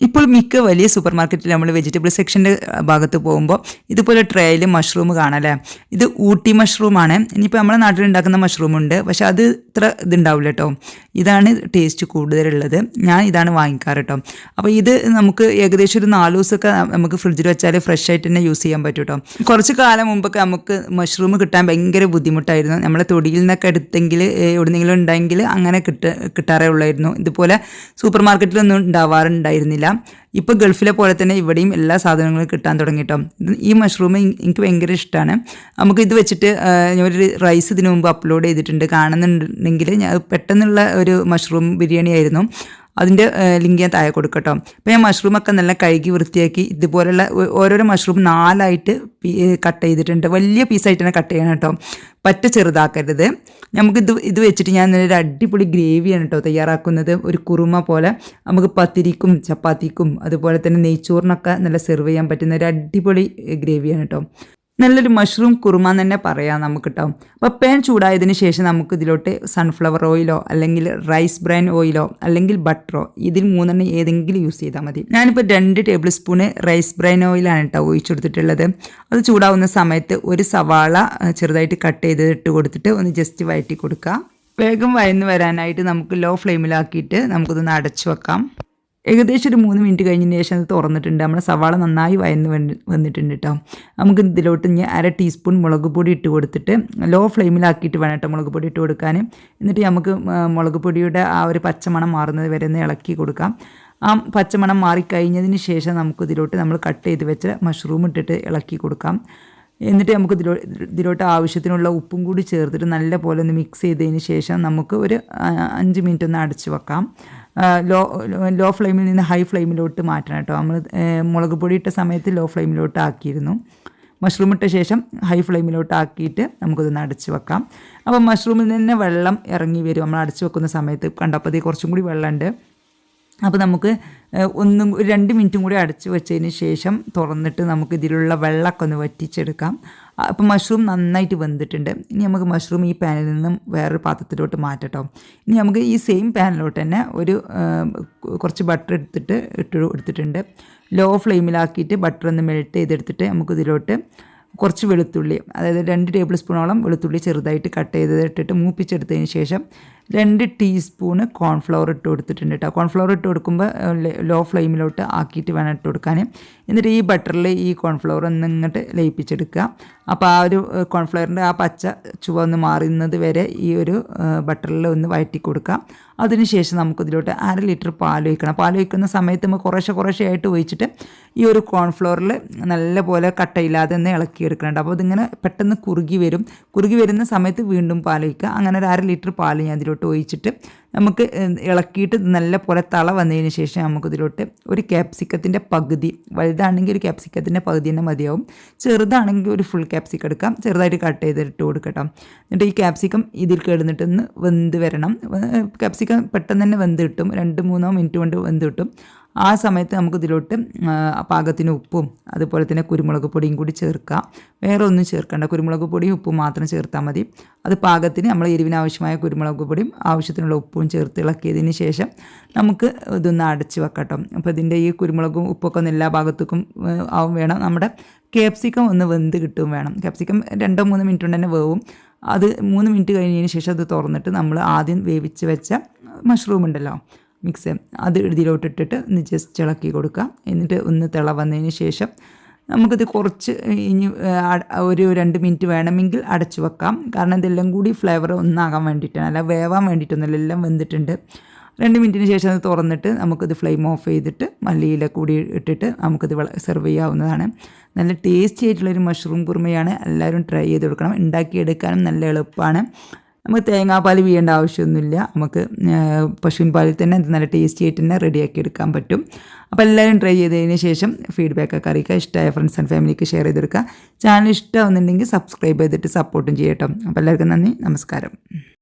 ഇപ്പോൾ മിക്ക വലിയ സൂപ്പർ മാർക്കറ്റിൽ നമ്മൾ വെജിറ്റബിൾ സെക്ഷന്റെ ഭാഗത്ത് പോകുമ്പോൾ ഇതുപോലെ ട്രേയിൽ മഷ്റൂം കാണാം അല്ലേ? ഇത് ഊട്ടി മഷ്റൂമാണ് ഇനിയിപ്പോൾ നമ്മുടെ നാട്ടിൽ ഉണ്ടാക്കുന്ന മഷ്റൂം ഉണ്ട്. പക്ഷെ അത് ഇത്ര ഇതുണ്ടാവില്ല കേട്ടോ ഇതാണ് ടേസ്റ്റ് കൂടുതലുള്ളത്. ഞാൻ ഇതാണ് വാങ്ങിക്കാറ് കേട്ടോ അപ്പോൾ ഇത് നമുക്ക് ഏകദേശം ഒരു നാല് ദിവസമൊക്കെ നമുക്ക് ഫ്രിഡ്ജിൽ വെച്ചാൽ ഫ്രഷ് ആയിട്ട് തന്നെ യൂസ് ചെയ്യാൻ പറ്റും കേട്ടോ കുറച്ച് കാലം മുമ്പൊക്കെ നമുക്ക് മഷ്റൂം കിട്ടാൻ ഭയങ്കര ബുദ്ധിമുട്ടായിരുന്നു. നമ്മളെ തൊടിയിൽ നിന്നൊക്കെ എടുത്തെങ്കിൽ എവിടെന്നെങ്കിലും ഉണ്ടെങ്കിൽ അങ്ങനെ കിട്ട കിട്ടാറേ ഉള്ളായിരുന്നു. ഇതുപോലെ സൂപ്പർ മാർക്കറ്റിലൊന്നും ഉണ്ടാവാറുണ്ടായിരുന്നില്ല. ഇപ്പോൾ ഗൾഫിലെ പോലെ തന്നെ ഇവിടെയും എല്ലാ സാധനങ്ങളും കിട്ടാൻ തുടങ്ങിയിട്ടോ ഈ മഷ്റൂം എനിക്ക് ഭയങ്കര ഇഷ്ടമാണ് നമുക്ക് ഇത് വെച്ചിട്ട് ഒരു റൈസ് ഇതിനു മുമ്പ് അപ്ലോഡ് ചെയ്തിട്ടുണ്ട്. കാണുന്നുണ്ടെങ്കിൽ ഞാൻ പെട്ടെന്നുള്ള ഒരു മഷ്റൂം ബിരിയാണി ആയിരുന്നു. അതിന്റെ ലിങ്ക് ഞാൻ താഴെ കൊടുക്കട്ടോ. അപ്പോൾ ഞാൻ മഷ്റൂമൊക്കെ നല്ല കഴുകി വൃത്തിയാക്കി ഇതുപോലെയുള്ള ഓരോരോ മഷ്റൂം നാലായിട്ട് കട്ട് ചെയ്തിട്ടുണ്ട്. വലിയ പീസായിട്ട് തന്നെ കട്ട് ചെയ്യണം കേട്ടോ. പറ്റ ചെറുതാക്കരുത്. നമുക്ക് ഇത് ഇത് വെച്ചിട്ട് ഞാൻ ഒരു അടിപൊളി ഗ്രേവിയാണ് കേട്ടോ തയ്യാറാക്കുന്നത്. ഒരു കുറുമ പോലെ. നമുക്ക് പത്തിരിക്കും ചപ്പാത്തിക്കും അതുപോലെ തന്നെ നെയ്ച്ചോറിനൊക്കെ നല്ല സെർവ് ചെയ്യാൻ പറ്റുന്ന ഒരു അടിപൊളി ഗ്രേവിയാണ് കേട്ടോ. നല്ലൊരു മഷ്റൂം കുറുമ തന്നെ പറയാം നമുക്ക് കേട്ടോ അപ്പോൾ പാൻ ചൂടായതിന് ശേഷം നമുക്ക് ഇതിലോട്ട് സൺഫ്ലവർ ഓയിലോ അല്ലെങ്കിൽ റൈസ് ബ്രാൻ ഓയിലോ അല്ലെങ്കിൽ ബട്ടറോ ഇതിൽ മൂന്നെണ്ണം ഏതെങ്കിലും യൂസ് ചെയ്താൽ മതി. ഞാനിപ്പോൾ രണ്ട് ടേബിൾ സ്പൂണ് റൈസ് ബ്രാൻ ഓയിലാണ് കേട്ടോ ഒഴിച്ചെടുത്തിട്ടുള്ളത്. അത് ചൂടാവുന്ന സമയത്ത് ഒരു സവാള ചെറുതായിട്ട് കട്ട് ചെയ്തിട്ട് കൊടുത്തിട്ട് ഒന്ന് ജസ്റ്റ് വഴറ്റി കൊടുക്കുക വേഗം വയന്ന് വരാനായിട്ട് നമുക്ക് ലോ ഫ്ലെയിമിലാക്കിയിട്ട് നമുക്കിതൊന്ന് അടച്ചു വെക്കാം. ഏകദേശം ഒരു മൂന്ന് മിനിറ്റ് കഴിഞ്ഞതിന് ശേഷം അത് തുറന്നിട്ടുണ്ട്. നമ്മുടെ സവാള നന്നായി വയന്ന് വന്നിട്ടുണ്ട് കേട്ടോ നമുക്ക് ഇതിലോട്ട് ഇനി അര ടീസ്പൂൺ മുളക് പൊടി ഇട്ട് കൊടുത്തിട്ട് ലോ ഫ്ലെയിമിലാക്കിയിട്ട് വേണം കേട്ടോ മുളക് പൊടി ഇട്ട് കൊടുക്കാൻ. എന്നിട്ട് നമുക്ക് മുളക് പൊടിയുടെ ആ ഒരു പച്ചമണം മാറുന്നത് വരെ ഒന്ന് ഇളക്കി കൊടുക്കാം. ആ പച്ചമണം മാറിക്കഴിഞ്ഞതിന് ശേഷം നമുക്ക് ഇതിലോട്ട് നമ്മൾ കട്ട് ചെയ്ത് വെച്ച മഷ്റൂം ഇട്ടിട്ട് ഇളക്കി കൊടുക്കാം. എന്നിട്ട് നമുക്ക് ഇതിലോ ഇതിലോട്ട് ആവശ്യത്തിനുള്ള ഉപ്പും കൂടി ചേർത്തിട്ട് നല്ല പോലെ ഒന്ന് മിക്സ് ചെയ്തതിന് ശേഷം നമുക്ക് ഒരു അഞ്ച് മിനിറ്റ് ഒന്ന് അടച്ചു വെക്കാം. ലോ ലോ ഫ്ലെയിമിൽ നിന്ന് ഹൈ ഫ്ലെയിമിലോട്ട് മാറ്റണം കേട്ടോ. നമ്മൾ മുളക് പൊടി ഇട്ട സമയത്ത് ലോ ഫ്ലെയിമിലോട്ട് ആക്കിയിരുന്നു. മഷ്റൂം ഇട്ട ശേഷം ഹൈ ഫ്ലെയിമിലോട്ട് ആക്കിയിട്ട് നമുക്കിതൊന്ന് അടച്ചു വെക്കാം. അപ്പോൾ മഷ്റൂമിൽ നിന്ന് വെള്ളം ഇറങ്ങി വരും. നമ്മൾ അടച്ചു വെക്കുന്ന സമയത്ത്. കണ്ടപ്പോൾ കുറച്ചും കൂടി വെള്ളമുണ്ട്. അപ്പോൾ നമുക്ക് ഒന്നും രണ്ട് മിനിറ്റും കൂടി അടച്ചു വെച്ചതിന് ശേഷം തുറന്നിട്ട് നമുക്ക് ഇതിലുള്ള വെള്ളമൊക്കെ ഒന്ന് വറ്റിച്ചെടുക്കാം. അപ്പോൾ മഷ്റൂം നന്നായിട്ട് വെന്തിട്ടുണ്ട്. ഇനി നമുക്ക് മഷ്റൂം ഈ പാനിൽ നിന്നും വേറൊരു പാത്രത്തിലോട്ട് മാറ്റട്ടോ. ഇനി നമുക്ക് ഈ സെയിം പാനിലോട്ട് തന്നെ ഒരു കുറച്ച് ബട്ടർ എടുത്തിട്ട് ഇട്ട് എടുത്തിട്ടുണ്ട്. ലോ ഫ്ലെയിമിലാക്കിയിട്ട് ബട്ടർ ഒന്ന് മെൽറ്റ് ചെയ്തെടുത്തിട്ട് നമുക്ക് ഇതിലോട്ട് കുറച്ച് വെളുത്തുള്ളി അതായത് രണ്ട് ടേബിൾ സ്പൂണോളം വെളുത്തുള്ളി ചെറുതായിട്ട് കട്ട് ചെയ്ത് ഇട്ടിട്ട് മൂപ്പിച്ചെടുത്തതിന് ശേഷം രണ്ട് ടീസ്പൂണ് കോൺഫ്ലവർ ഇട്ട് കൊടുത്തിട്ടുണ്ട് കേട്ടോ കോൺഫ്ലവർ ഇട്ട് കൊടുക്കുമ്പോൾ ലോ ഫ്ലെയിമിലോട്ട് ആക്കിയിട്ട് വേണം ഇട്ട് കൊടുക്കാൻ എന്നിട്ട് ഈ ബട്ടറിൽ ഈ കോൺഫ്ലവർ ഒന്ന് ഇങ്ങോട്ട് ലയിപ്പിച്ചെടുക്കുക. അപ്പോൾ ആ ഒരു കോൺഫ്ലവറിന്റെ ആ പച്ച ചുവന്ന് മാറുന്നത് വരെ ഈ ഒരു ബട്ടറിൽ ഒന്ന് വഴറ്റി കൊടുക്കുക. അതിനുശേഷം നമുക്കിതിലോട്ട് അര ലിറ്റർ പാൽ ഒഴിക്കണം പാൽ ഒഴിക്കുന്ന സമയത്ത് നമ്മൾ കുറേശ്ശെ കുറേശ്ശെ ആയിട്ട് ഒഴിച്ചിട്ട് ഈ ഒരു കോൺഫ്ലോറിൽ നല്ലപോലെ കട്ടയില്ലാതെ ഇളക്കി ഇളക്കിയെടുക്കുന്നുണ്ട് അപ്പോൾ ഇതിങ്ങനെ പെട്ടെന്ന് കുറുകി വരും. കുറുകി വരുന്ന സമയത്ത് വീണ്ടും പാൽ ഒഴിക്കുക അങ്ങനെ ഒരു അര ലിറ്റർ പാൽ ഞാൻ ഇതിലോട്ട് ഒഴിച്ചിട്ട് നമുക്ക് ഇളക്കിയിട്ട് നല്ല പോലെ തള വന്നതിന് ശേഷം നമുക്കിതിലോട്ട് ഒരു ക്യാപ്സിക്കത്തിന്റെ പകുതി വലുതാണെങ്കിൽ ഒരു ക്യാപ്സിക്കത്തിന്റെ പകുതി തന്നെ മതിയാവും. ചെറുതാണെങ്കിൽ ഒരു ഫുൾ ക്യാപ്സിക്കം എടുക്കാം. ചെറുതായിട്ട് കട്ട് ചെയ്തിട്ട് കൊടുക്കട്ടോ. എന്നിട്ട് ഈ ക്യാപ്സിക്കം ഇതിൽ കിടന്നിട്ടൊന്ന് വെന്ത് വരണം. ക്യാപ്സിക്കം പെട്ടെന്ന് തന്നെ വെന്ത് കിട്ടും. രണ്ട് മൂന്നോ മിനിറ്റ് കൊണ്ട് വെന്ത് കിട്ടും. ആ സമയത്ത് നമുക്ക് ഇതിലോട്ട് പാകത്തിന് ഉപ്പും അതുപോലെ തന്നെ കുരുമുളക് പൊടിയും കൂടി ചേർക്കാം. വേറെ ഒന്നും ചേർക്കേണ്ട. കുരുമുളക് പൊടിയും ഉപ്പും മാത്രം ചേർത്താൽ മതി. അത് പാകത്തിന് നമ്മൾ എരിവിനാവശ്യമായ കുരുമുളക് പൊടിയും ആവശ്യത്തിനുള്ള ഉപ്പും ചേർത്ത് ഇളക്കിയതിന് ശേഷം നമുക്ക് ഇതൊന്ന് അടച്ച് വെക്കട്ടോ. അപ്പോൾ ഇതിന്റെ ഈ കുരുമുളകും ഉപ്പൊക്കെ ഒന്ന് എല്ലാ ഭാഗത്തേക്കും ആവും വേണം. നമ്മുടെ ക്യാപ്സിക്കം ഒന്ന് വെന്ത് കിട്ടും വേണം. ക്യാപ്സിക്കം രണ്ടോ മൂന്നോ മിനിറ്റ് കൊണ്ട് തന്നെ വേവും. അത് മൂന്ന് മിനിറ്റ് കഴിഞ്ഞതിന് ശേഷം അത് തുറന്നിട്ട് നമ്മൾ ആദ്യം വേവിച്ച് വെച്ച മഷ്റൂം ഉണ്ടല്ലോ മിക്സ് അത് ഇതിലോട്ടിട്ടിട്ട് ഒന്ന് ജസ്റ്റ് ഇളക്കി കൊടുക്കുക. എന്നിട്ട് ഒന്ന് തിള വന്നതിന് ശേഷം നമുക്കിത് കുറച്ച് ഇനി ഒരു രണ്ട് മിനിറ്റ് വേണമെങ്കിൽ അടച്ചു വെക്കാം. കാരണം ഇതെല്ലാം കൂടി ഫ്ലേവർ ഒന്നാകാൻ വേണ്ടിയിട്ടാണ്. അല്ല വേവാൻ വേണ്ടിയിട്ടൊന്നുമല്ല എല്ലാം വെന്തിട്ടുണ്ട്. രണ്ട് മിനിറ്റിന് ശേഷം അത് തുറന്നിട്ട് നമുക്കിത് ഫ്ലെയിം ഓഫ് ചെയ്തിട്ട് മല്ലിയില കൂടി ഇട്ടിട്ട് നമുക്കിത് സെർവ് ചെയ്യാവുന്നതാണ്. നല്ല ടേസ്റ്റി ആയിട്ടുള്ളൊരു മഷ്റൂം കുറുമയാണ്. എല്ലാവരും ട്രൈ ചെയ്ത് കൊടുക്കണം. ഉണ്ടാക്കിയെടുക്കാനും നല്ല എളുപ്പമാണ്. നമുക്ക് തേങ്ങാപ്പാൽ വീഴേണ്ട ആവശ്യമൊന്നുമില്ല. നമുക്ക് പശുവിൻ പാലിൽ തന്നെ നല്ല ടേസ്റ്റി ആയിട്ട് തന്നെ റെഡിയാക്കി എടുക്കാൻ പറ്റും. അപ്പോൾ എല്ലാവരും ട്രൈ ചെയ്തതിന് ശേഷം ഫീഡ്ബാക്കൊക്കെ അറിയിക്കുക. ഇഷ്ടമായ ഫ്രണ്ട്സ് ആൻഡ് ഫാമിലിക്ക് ഷെയർ ചെയ്തെടുക്കുക. ചാനൽ ഇഷ്ടമാവുന്നുണ്ടെങ്കിൽ സബ്സ്ക്രൈബ് ചെയ്തിട്ട് സപ്പോർട്ടും ചെയ്യട്ടോ. അപ്പോൾ എല്ലാവർക്കും നന്ദി. നമസ്കാരം.